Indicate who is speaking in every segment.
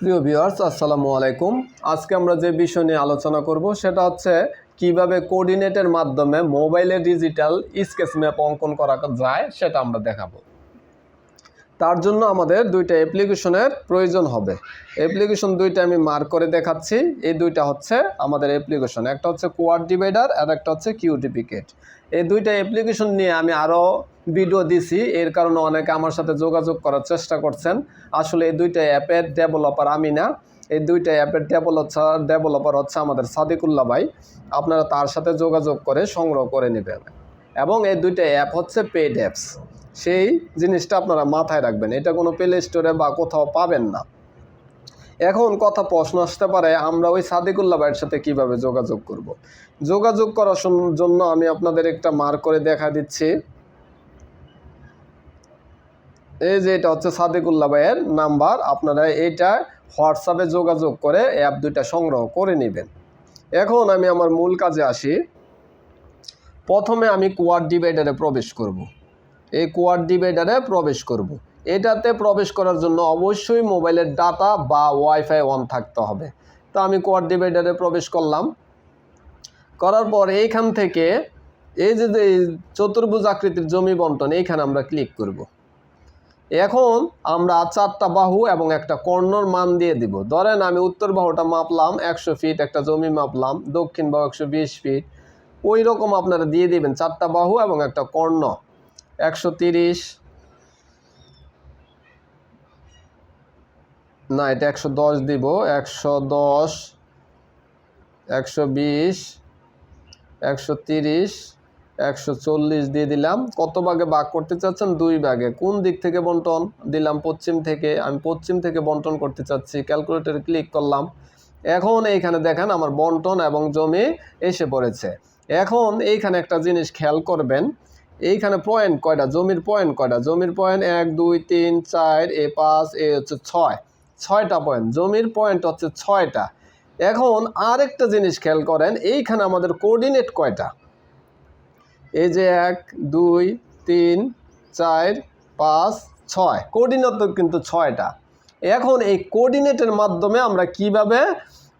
Speaker 1: প্রিয় ভিউয়ার্স, আসসালামু আলাইকুম। আজকে আমরা যে বিষয় নিয়ে আলোচনা করব সেটা হচ্ছে কীভাবে কোঅর্ডিনেটের মাধ্যমে মোবাইলে ডিজিটাল স্কেচ ম্যাপ অঙ্কন করা যায় সেটা আমরা দেখাবো। তার জন্য আমাদের দুইটা অ্যাপ্লিকেশনের প্রয়োজন হবে। অ্যাপ্লিকেশন দুইটা আমি মার্ক করে দেখাচ্ছি। এই দুইটা হচ্ছে আমাদের অ্যাপ্লিকেশন একটা হচ্ছে কোয়াড ডিভাইডার আর একটা হচ্ছে কিউটিপিকেট এই দুইটা অ্যাপ্লিকেশন নিয়ে আমি আরও ভিডিও দিছি। এর কারণে অনেকে আমার সাথে যোগাযোগ করার চেষ্টা করছেন। আসলে এই দুইটা অ্যাপের ডেভেলপার আমি না। এই দুইটা অ্যাপের ডেভেলপার ডেভেলপার হচ্ছে আমাদের সাদিকুল্লাহ ভাই। আপনারা তার সাথে যোগাযোগ করে সংগ্রহ করে নেবেন। এবং এই দুইটা অ্যাপ হচ্ছে পেড অ্যাপস সেই জিনিসটা আপনারা মাথায় রাখবেন। এটা কোনো প্লে স্টোরে বা কোথাও পাবেন না। এখন কথা প্রশ্ন আসতে পারে, আমরা ওই সাদিকুল্লাহ ভাইয়ের সাথে কীভাবে যোগাযোগ করব। যোগাযোগ করার জন্য আমি আপনাদের একটা মার্ক করে দেখা দিচ্ছি। এই যে এটা হচ্ছে সাদিকুল্লা ভাইয়ের নাম্বার, আপনারা এইটা হোয়াটসঅ্যাপে যোগাযোগ করে অ্যাপ দুইটা সংগ্রহ করে নেবেন। এখন আমি আমার মূল কাজে আসি। প্রথমে আমি কোয়াড ডিভাইডারে প্রবেশ করব। এই কোয়াড ডিভাইডারে প্রবেশ করব। এটাতে প্রবেশ করার জন্য অবশ্যই মোবাইলের ডাটা বা ওয়াইফাই অন থাকতে হবে। তো আমি কোয়াড ডিভাইডারে প্রবেশ করলাম। করার পর এইখান থেকে এই যে যে চতুর্ভুজ আকৃতির জমি বন্টন, এইখানে আমরা ক্লিক করব। এখন আমরা চারটা বাহু এবং একটা কর্ণর মান দিয়ে দিব। ধরেন আমি উত্তর বাহুটা মাপলাম একশো ফিট একটা জমি মাপলাম, দক্ষিণ বাহু একশো বিশ ফিট ওই রকম আপনারা দিয়ে দিবেন চারটা বাহু এবং একটা কর্ণ। একশো তিরিশ। না, এটা একশো দশ দিব। একশো দশ, একশো বিশ, একশো তিরিশ, একশো চল্লিশ দিয়ে দিলাম। কত ভাগে ভাগ করতে চাচ্ছেন? দুই ভাগে। কোন দিক থেকে বন্টন? দিলাম পশ্চিম থেকে। আমি পশ্চিম থেকে বন্টন করতে চাচ্ছি। ক্যালকুলেটরে ক্লিক করলাম। এখন এইখানে দেখেন আমার বন্টন এবং জমি এসে পড়েছে। এখন এইখানে একটা জিনিস খেয়াল করবেন। এইখানে পয়েন্ট কয়টা? জমির পয়েন্ট কয়টা? জমির পয়েন্ট এক, দুই, তিন, চার, এ পাঁচ, এ হচ্ছে ছয়। ছয়টা পয়েন্ট জমির পয়েন্ট হচ্ছে ছয়টা। এখন আরেকটা জিনিস খেয়াল করেন, এইখানে আমাদের কোঅর্ডিনেট কয়টা? এই যে এক, দুই, তিন, চার, পাঁচ, ছয়। কোঅর্ডিনেট কিন্তু ছয়টা। এখন এই কোঅর্ডিনেটের মাধ্যমে আমরা কীভাবে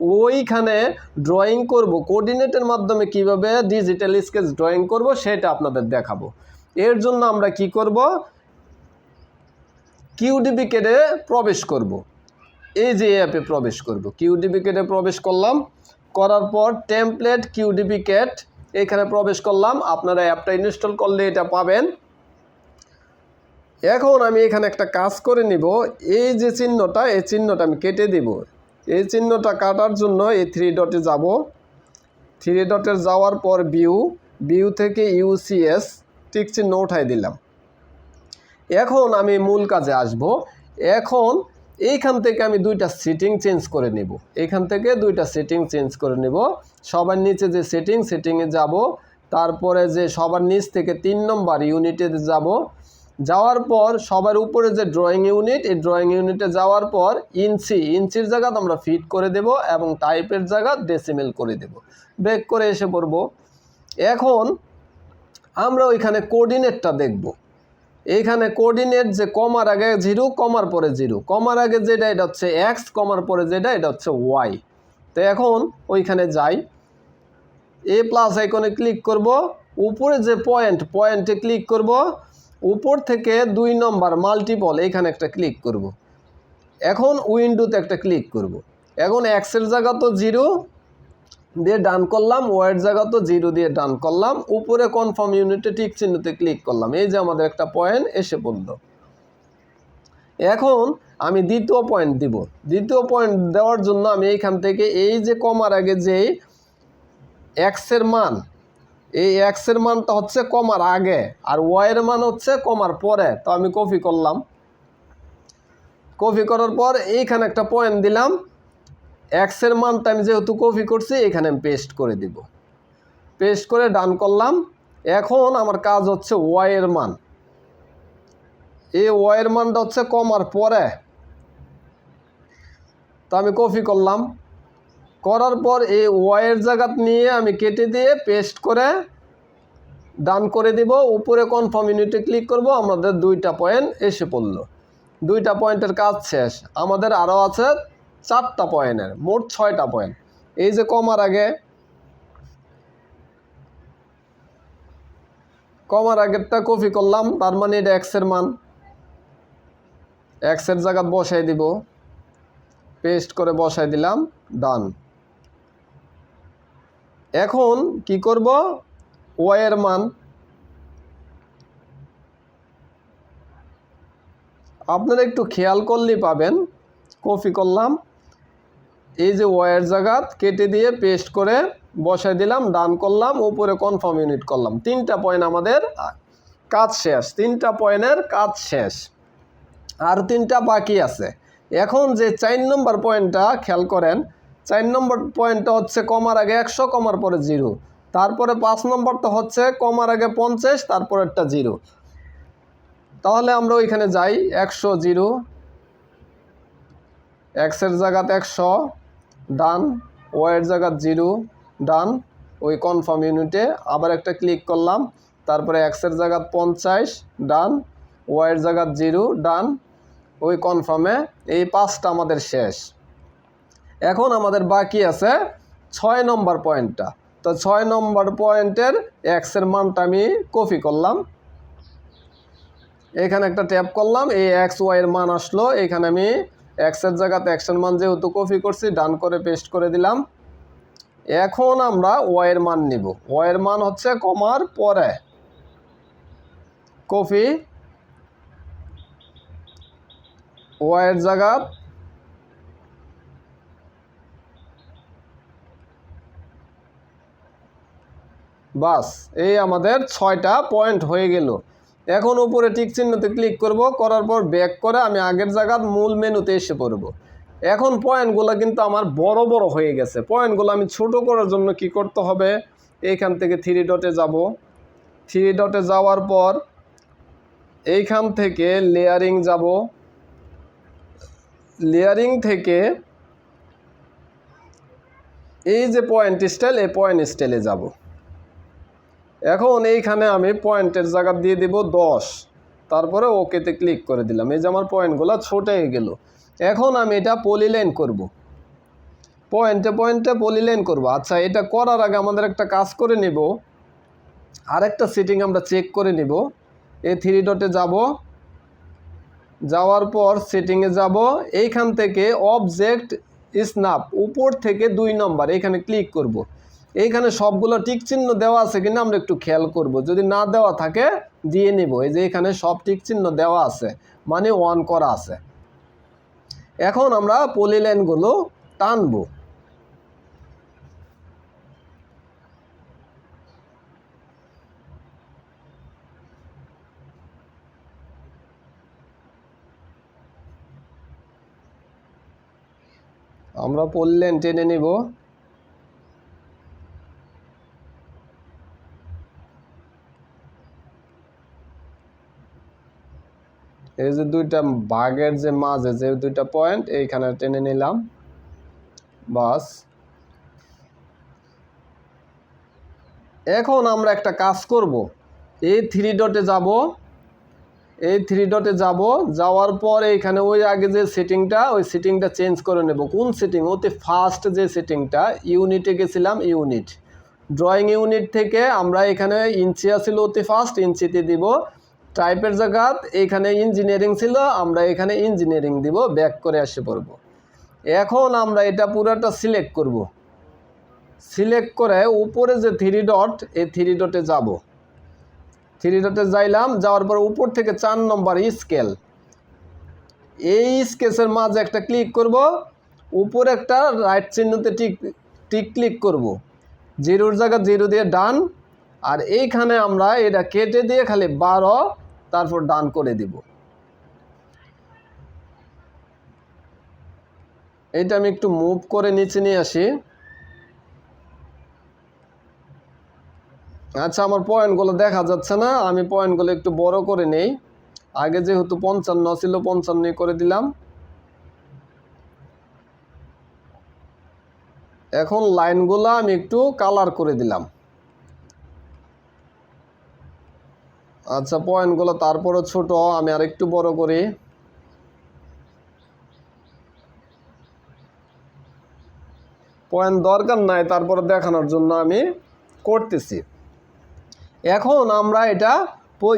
Speaker 1: ওইখানে ড্রয়িং করব কোঅর্ডিনেটের মাধ্যমে কীভাবে ডিজিটাল স্কেচ ড্রয়িং করব সেটা আপনাদের দেখাবো। এর জন্য আমরা কি করব? কিউডিবিকেটে প্রবেশ করব। এই যে অ্যাপে প্রবেশ করব। কিউডিবিকেটে প্রবেশ করলাম। করার পর টেমপ্লেট কিউডিবিকেট এখানে প্রবেশ করলাম। আপনারা অ্যাপটা ইনস্টল করলে এটা পাবেন। এখন আমি এখানে একটা কাজ করে নিব। এই যে চিহ্নটা, এই চিহ্নটা আমি কেটে দিব। এই চিহ্নটা কাটার জন্য এই থ্রি ডটে যাব। থ্রি ডটে যাওয়ার পর ভিউ ভিউ থেকে ইউসিএস টিক চিহ্ন উঠাই দিলাম। এখন আমি মূল কাজে আসব। এখন এইখান থেকে আমি দুইটা সেটিং চেঞ্জ করে নেব। এখান থেকে দুইটা সেটিং চেঞ্জ করে নেব। সবার নিচে যে সেটিং সেটিংয়ে যাব। তারপরে যে সবার নিচ থেকে তিন নম্বর ইউনিটে যাব। যাওয়ার পর সবার উপরে যে ড্রয়িং ইউনিট এই ড্রয়িং ইউনিটে যাওয়ার পর ইঞ্চি ইঞ্চির জায়গা আমরা ফিট করে দেব এবং টাইপের জায়গা ডেসিমেল করে দেব। ব্রেক করে এসে পড়ব। এখন আমরা ওইখানে কোর্ডিনেটটা দেখব। এইখানে কোর্ডিনেট যে কমার আগে জিরো কমার পরে জিরো কমার আগে যেটা, এটা হচ্ছে এক্স কমার পরে যেটা, এটা হচ্ছে ওয়াই তো এখন ওইখানে যাই। এ প্লাস আইকনে ক্লিক করব। উপরে যে পয়েন্ট পয়েন্টে ক্লিক করব। উপর থেকে দুই নম্বর মাল্টিপল এখানে একটা ক্লিক করব। এখন উইন্ডোতে একটা ক্লিক করব। এখন এক্সের জায়গা তো জিরো দিয়ে ডান করলাম ওয়াইড জায়গা তো জিরো দিয়ে ডান করলাম, উপরে কনফার্ম ইউনিটে টিক চিহ্নতে ক্লিক করলাম। এই যে আমাদের একটা পয়েন্ট এসে পড়ল। এখন আমি দ্বিতীয় পয়েন্ট দিব। দ্বিতীয় পয়েন্ট দেওয়ার জন্য আমি এইখান থেকে এই যে কমার আগে যে এক্সের মান এই এক্সের মানটা হচ্ছে কমার আগে আর ওয়াইয়ের মান হচ্ছে কমার পরে। তো আমি কপি করলাম। কপি করার পর এইখানে একটা পয়েন্ট দিলাম। এক্সের মানটা আমি যেহেতু কপি করছি, এখানে আমি পেস্ট করে দিব। পেস্ট করে ডান করলাম। এখন আমার কাজ হচ্ছে ওয়াইয়ের মান। এই ওয়াইয়ের মানটা হচ্ছে কমার পরে। তো আমি কপি করলাম। করার পর এই ওয়াইয়ের জায়গা নিয়ে আমি কেটে দিয়ে পেস্ট করে ডান করে দিব। উপরে কনফার্ম ইউনিটে ক্লিক করব, আমাদের দুইটা পয়েন্ট এসে পড়ল। দুইটা পয়েন্টের কাজ শেষ। আমাদের আরও আছে চারটা পয়েন্টের মোট ছয়টা পয়েন্ট এই যে কমার আগে, কমার আগেরটা কপি করলাম, তার মানে এটা এক্সের মান। এক্সের জায়গা বসাই দিব। পেস্ট করে বসাই দিলাম ডান এখন কি করব? ওয়ের মান আপনারা একটু খেয়াল করলেই পাবেন। কপি করলাম। এই যে ওয়ের জায়গা কেটে দিয়ে পেস্ট করে বসাই দিলাম, ডান করলাম, উপরে কনফার্ম ইউনিট করলাম। তিনটা পয়েন্ট আমাদের কাজ শেষ। তিনটা পয়েন্টের কাজ শেষ। আর তিনটা বাকি আছে। এখন যে চার নম্বর পয়েন্টটা খেয়াল করেন চার নম্বর পয়েন্টটা হচ্ছে কমার আগে একশো, কমার পরে জিরো। তারপরে পাঁচ নম্বরটা হচ্ছে কমার আগে পঞ্চাশ তারপরেরটা জিরো। তাহলে আমরা ওইখানে যাই, একশো, জিরো। এক্সের জায়গাতে একশো, ডান। ওয়ের জায়গাত জিরো, ডান। ওই কনফার্ম ইউনিটে আবার একটা ক্লিক করলাম। তারপরে এক্সের জায়গাত পঞ্চাশ, ডান। ওয়ের জায়গাত জিরো, ডান। ওই কনফার্মে এই পাঁচটা আমাদের শেষ। এখন আমাদের বাকি আছে ছয় নম্বর পয়েন্টটা। তো ছয় নম্বর পয়েন্টের এক্সের মানটা আমি কপি করলাম। এখানে একটা ট্যাপ করলাম, এই এক্স ওয়াইয়ের মান আসলো। এখানে আমি এক্সের জায়গাতে এক্সের মান যেহেতু কপি করছি, ডান করে পেস্ট করে দিলাম। এখন আমরা ওয়াইয়ের মান নিব। ওয়াইয়ের মান হচ্ছে কমার পরে। কপি ওয়াইয়ের জায়গা বাস, এই আমাদের ছয়টা পয়েন্ট হয়ে গেল। এখন উপরে টিক চিহ্নতে ক্লিক করব, করার পর ব্যাক করে আমি আগের জায়গার মূল মেনুতে এসে পড়ব। এখন পয়েন্টগুলো কিন্তু আমার বড় বড় হয়ে গেছে। পয়েন্টগুলো আমি ছোট করার জন্য কি করতে হবে? এইখান থেকে থ্রি ডটে যাব। থ্রি ডটে যাওয়ার পর এইখান থেকে লেয়ারিং যাব। লেয়ারিং থেকে এই যে পয়েন্ট স্টাইল এই পয়েন্ট স্টাইলে যাব। এখন এইখানে আমি পয়েন্টের জায়গা দিয়ে দিব দশ। তারপরে ওকেতে ক্লিক করে দিলাম। এই যে আমার পয়েন্টগুলো ছোট গেল। এখন আমি এটা পলিলাইন করব। পয়েন্টে পয়েন্টে পলিলাইন করব। আচ্ছা এটা করার আগে আমাদের একটা কাজ করে নিব। আরেকটা সেটিং আমরা চেক করে নিব। এ থ্রি ডটে যাব। যাওয়ার পর সেটিংয়ে যাব। এইখান থেকে অবজেক্ট স্ন্যাপ উপর থেকে দুই নম্বর এখানে ক্লিক করব। এইখানে সবগুলো টিক চিহ্ন দেওয়া আছে কিনা আমরা একটু খেয়াল করব। যদি না দেওয়া থাকে, দিয়ে নিব। এই যে এখানে সব টিক চিহ্ন দেওয়া আছে মানে অন করা আছে। এখন আমরা পলিলাইনগুলো টানবো। আমরা পলিলাইন টেনে নিব। এই যে দুইটা বাঘের যে মাঝে যে দুইটা পয়েন্ট এইখানে টেনে নিলাম। বাস। এখন আমরা একটা কাজ করব। এই থ্রি ডটে যাব। এই থ্রি ডটে যাব। যাওয়ার পর এইখানে ওই আগে যে সেটিংটা ওই সেটিংটা চেঞ্জ করে নেব। কোন সেটিং অতি ফার্স্ট যে সেটিংটা ইউনিটে গেছিলাম ইউনিট ড্রয়িং ইউনিট থেকে আমরা এখানে ইঞ্চি আছিল অতি ফার্স্ট ইঞ্চিতে দিব। টাইপের জায়গাত এইখানে ইঞ্জিনিয়ারিং ছিল, আমরা এখানে ইঞ্জিনিয়ারিং দিব ব্যাক করে আসে পড়ব। এখন আমরা এটা পুরোটা সিলেক্ট করব। সিলেক্ট করে উপরে যে থ্রি ডট এই থ্রি ডটে যাব। থ্রি ডটে যাইলাম, যাওয়ার পর উপর থেকে চার নম্বর স্কেল এই স্কেচের মাঝে একটা ক্লিক করব, উপরে একটা রাইট চিহ্নতে টিক টিক ক্লিক করব। জিরোর জায়গা জিরো দিয়ে ডান আর এইখানে আমরা এটা কেটে দিয়ে খালি বারো তারপর ডান করে দিব। এটা আমি একটু মুভ করে নিচে নিয়ে আসি। আচ্ছা আমার পয়েন্টগুলো দেখা যাচ্ছে না, আমি পয়েন্টগুলো একটু বড় করে নেই। আগে যেহেতু পঞ্চান্ন ছিল পঞ্চান্ন করে দিলাম। এখন লাইনগুলো আমি একটু কালার করে দিলাম। আচ্ছা পয়েন্টগুলো তারপরও ছোট, আমি আর একটু বড় করি। পয়েন্ট দরকার নাই, তারপরে দেখানোর জন্য আমি করতেছি। এখন আমরা এটা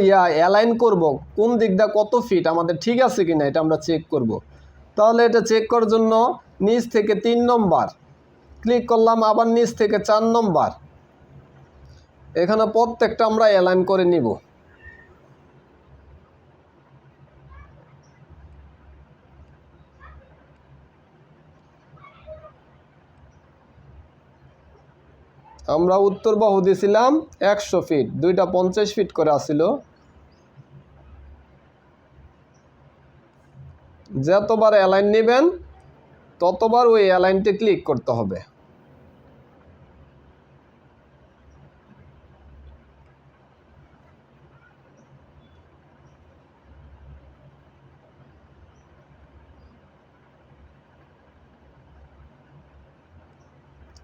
Speaker 1: ইয়া অ্যালাইন করব, কোন দিকটা কত ফিট আমাদের ঠিক আছে কি না এটা আমরা চেক করব। তাহলে এটা চেক করার জন্য নিচ থেকে তিন নম্বর ক্লিক করলাম, আবার নিচ থেকে চার নম্বর। এখানে প্রত্যেকটা আমরা অ্যালাইন করে নিব। আমরা উত্তর বাহু দিয়েছিলাম একশো ফিট দুইটা পঞ্চাশ ফিট করে আসিল যতবার অ্যালাইন নেবেন, ততবার ওই অ্যালাইনটি ক্লিক করতে হবে।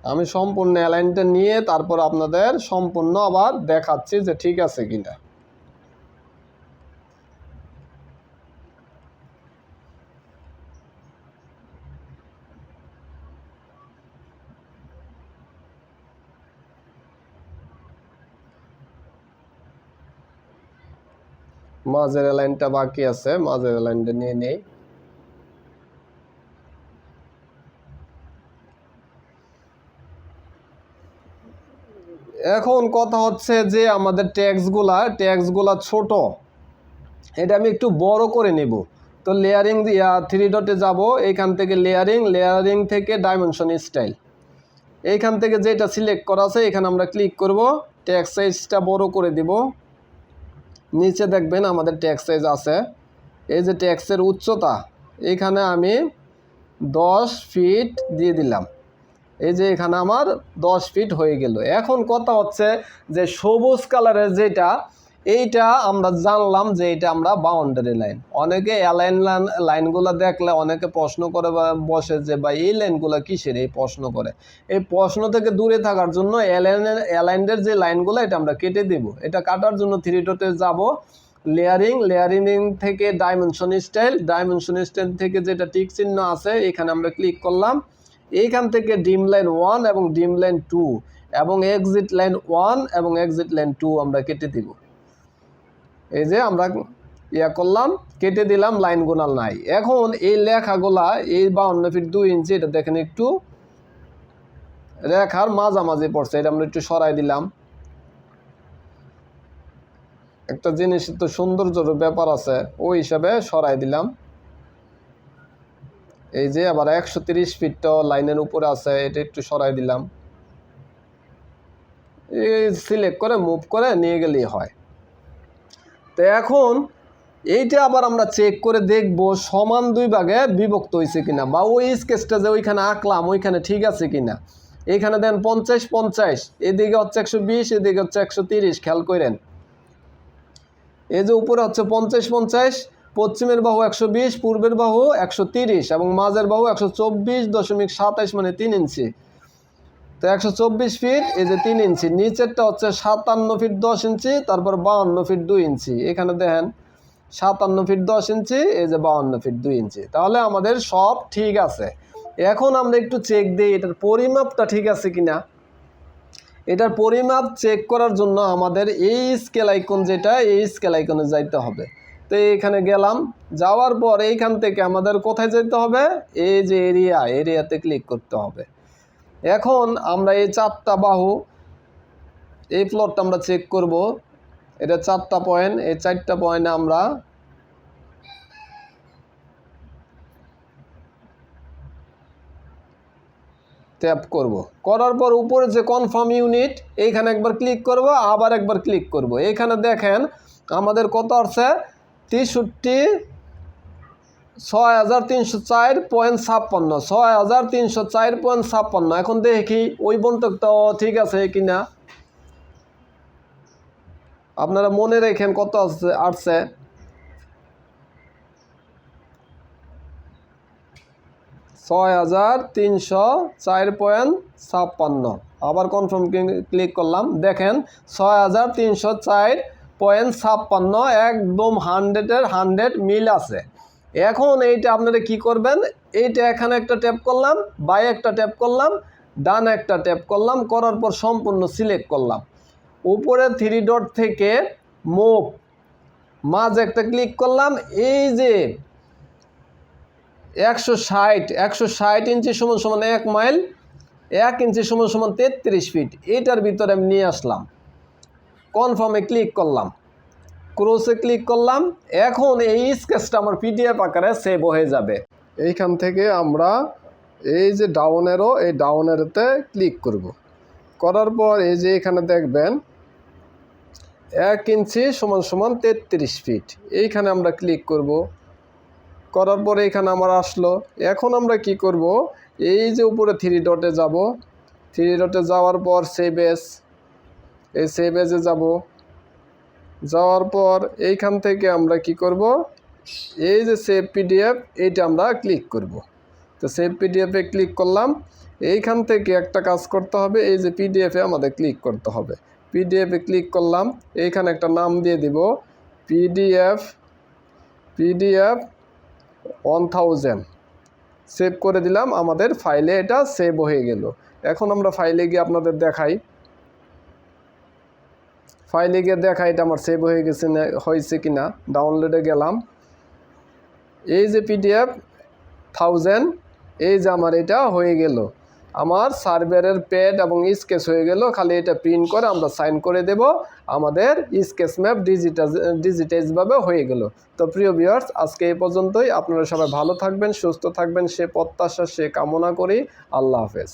Speaker 1: আমি সম্পূর্ণ অ্যালাইনটা নিয়ে তারপর আপনাদের সম্পূর্ণ আবার দেখাচ্ছি যে ঠিক আছে কিনা। মাঝের লাইনটা বাকি আছে, মাঝের লাইনটা নিয়ে নেই। এখন কথা হচ্ছে যে আমাদের ট্যাক্সগুলা ট্যাক্সগুলা ছোট। এটা আমি একটু বড় করে নেব। তো লেয়ারিং থ্রি ডটে যাব। এইখান থেকে লেয়ারিং লেয়ারিং থেকে ডাইমেনশন স্টাইল এইখান থেকে যেটা সিলেক্ট করা আছে, এখানে আমরা ক্লিক করব। ট্যাক্স সাইজটা বড় করে দিব। নিচে দেখবেন আমাদের ট্যাক্স সাইজ আছে। এই যে ট্যাক্সের উচ্চতা, এখানে আমি দশ ফিট দিয়ে দিলাম। এই যে এখানে আমার দশ ফিট হয়ে গেল। এখন কথা হচ্ছে যে সবুজ কালারের যেটা, এইটা আমরা জানলাম যে এটা আমরা বাউন্ডারি লাইন অনেকে অ্যালাইন লাইন লাইনগুলো দেখলে অনেকে প্রশ্ন করে বসে যে বা এই লাইনগুলো কিসের? এই প্রশ্ন করে। এই প্রশ্ন থেকে দূরে থাকার জন্য অ্যালাইনের অ্যালাইনের যে লাইনগুলো এটা আমরা কেটে দেব। এটা কাটার জন্য থ্রি ডটে যাব। লেয়ারিং লেয়ারিং থেকে ডাইমেনশন স্টাইল ডাইমেনশন স্টাইল থেকে যেটা টিক চিহ্ন আছে, এখানে আমরা ক্লিক করলাম। এইখান থেকে ডিম লাইন ওয়ান এবং ডিম লাইন টু এবং এক্সিট লাইন ওয়ান এবং এক্সিট লাইন টু আমরা কেটে দিব। এই যে আমরা ইয়া করলাম, কেটে দিলাম, লাইন গোনাল নাই। এখন এই লেখাগুলা, এই বাউন্ন ফিট দুই ইঞ্চি, এটা দেখেন একটু রেখার মাঝামাঝি পড়ছে, এটা আমরা একটু সরাই দিলাম। একটা জিনিস তো সৌন্দর্যর ব্যাপার আছে, ওই হিসাবে সরাই দিলাম। এই যে আবার একশো তিরিশ ফিটটা লাইনের উপরে আছে, এটা একটু সরাই দিলাম। সিলেক্ট করে মুভ করে নিয়ে গেলেই হয়। তো এখন এইটা আবার আমরা চেক করে দেখব সমান দুই ভাগে বিভক্ত হয়েছে কিনা বা ওই স্কেচটা যে ওইখানে আঁকলাম, ওইখানে ঠিক আছে কিনা। এখানে দেন পঞ্চাশ পঞ্চাশ, এদিকে হচ্ছে একশো বিশ, এদিকে হচ্ছে একশো তিরিশ, খেয়াল করেন। এই যে উপরে হচ্ছে পঞ্চাশ পঞ্চাশ পশ্চিমের বাহু একশো বিশ, পূর্বের বাহু একশো তিরিশ এবং মাঝের বাহু একশো চব্বিশ দশমিক সাতাইশ মানে তিন ইঞ্চি। তো একশো চব্বিশ ফিট এই যে তিন ইঞ্চি। নিচেরটা হচ্ছে সাতান্ন ফিট দশ ইঞ্চি, তারপর বাউন্ন ফিট দুই ইঞ্চি। এখানে দেখেন, সাতান্ন ফিট দশ ইঞ্চি, এই যে বাউন্ন ফিট দুই ইঞ্চি। তাহলে আমাদের সব ঠিক আছে। এখন আমরা একটু চেক দিই, এটার পরিমাপটা ঠিক আছে কিনা? এটার পরিমাপ চেক করার জন্য আমাদের এই স্কেল আইকন যেটা, এই স্কেল আইকনে যাইতে হবে। তো এইখানে গেলাম। যাওয়ার পর এইখান থেকে আমাদের কোথায় যেতে হবে? এই যে এরিয়া এরিয়াতে ক্লিক করতে হবে। এখন আমরা এই চারটা বাহু, এই প্লটটা আমরা চেক করব। এটা চারটা পয়েন্ট এই চারটা পয়েন্টে আমরা ট্যাপ করব। করার পর উপরে যে কনফার্ম ইউনিট এইখানে একবার ক্লিক করব, আবার একবার ক্লিক করব। এইখানে দেখেন আমাদের কত আসছে? তেষট্টি, ছয় হাজার তিনশো চার পয়েন্ট ছাপ্পান্ন, ছয় হাজার তিনশো চার পয়েন্ট ছাপ্পান্ন। এখন দেখি ওই বন্ধকটা ঠিক আছে কিনা। আপনারা মনে রেখেন কত আছে, আসছে। ছয় হাজার তিনশো চার পয়েন্ট ছাপ্পান্ন। আবার কনফার্ম ক্লিক করলাম। দেখেন, ছয় হাজার তিনশো চার পয়েন্ট ছাপ্পান্ন, একদম হান্ড্রেডের হান্ড্রেড মিল আছে। এখন এইটা আপনারা কি করবেন? এইটা এখানে একটা ট্যাপ করলাম, বাই একটা ট্যাপ করলাম, ডান একটা ট্যাপ করলাম, করার পর সম্পূর্ণ সিলেক্ট করলাম। উপরে থ্রি ডট থেকে মুভ, মাঝ একটা ক্লিক করলাম, এই যে একশো ষাট একশো ষাট ইঞ্চি সমান সমান এক মাইল, এক ইঞ্চি সমান সমান তেত্রিশ ফিট, এটার ভিতরে আমি নিয়ে আসলাম। কনফার্মে ক্লিক করলাম। ক্রোসে ক্লিক করলাম। এখন এই স্কেচটা আমার পিডিএফ আকারে সেভ হয়ে যাবে। এইখান থেকে আমরা এই যে ডাউনেরও এই ডাউনেরতে ক্লিক করব। করার পর এই যে এখানে দেখবেন, এক ইঞ্চি সমান সমান তেত্রিশ ফিট এইখানে আমরা ক্লিক করব। করার পরে এখানে আমার আসলো। এখন আমরা কি করব? এই যে উপরে থ্রি ডটে যাব। থ্রি ডটে যাওয়ার পর সেভ এস এই সেভ এসে যাব। যাওয়ার পর এইখান থেকে আমরা কি করব? এই যে সেভ পিডিএফ এইটা আমরা ক্লিক করব। তো সেভ পিডিএফে ক্লিক করলাম। এইখান থেকে একটা কাজ করতে হবে, এই যে পিডিএফে আমাদের ক্লিক করতে হবে। পিডিএফে ক্লিক করলাম, এইখানে একটা নাম দিয়ে দিব। PDF PDF one thousand save করে দিলাম, আমাদের ফাইলে এটা সেভ হয়ে গেল। এখন আমরা ফাইলে গিয়ে আপনাদের দেখাই। ফাইলে গিয়ে দেখা এটা আমার সেভ হয়ে গেছে না, হয়েছে কি না ডাউনলোডে গেলাম। এই যে পিডিএফ থাউজেন্ড এই যে আমার এটা হয়ে গেল। আমার সার্ভারের পেড এবং স্কেচ হয়ে গেল, খালি এটা প্রিন্ট করে আমরা সাইন করে দেব। আমাদের স্কেচ ম্যাপ ডিজিটাল ডিজিটাইজভাবে হয়ে গেল। তো প্রিয় ভিউয়ার্স আজকে এই পর্যন্তই। আপনারা সবাই ভালো থাকবেন, সুস্থ থাকবেন। সে প্রত্যাশা, সে কামনা করি। আল্লাহ হাফেজ।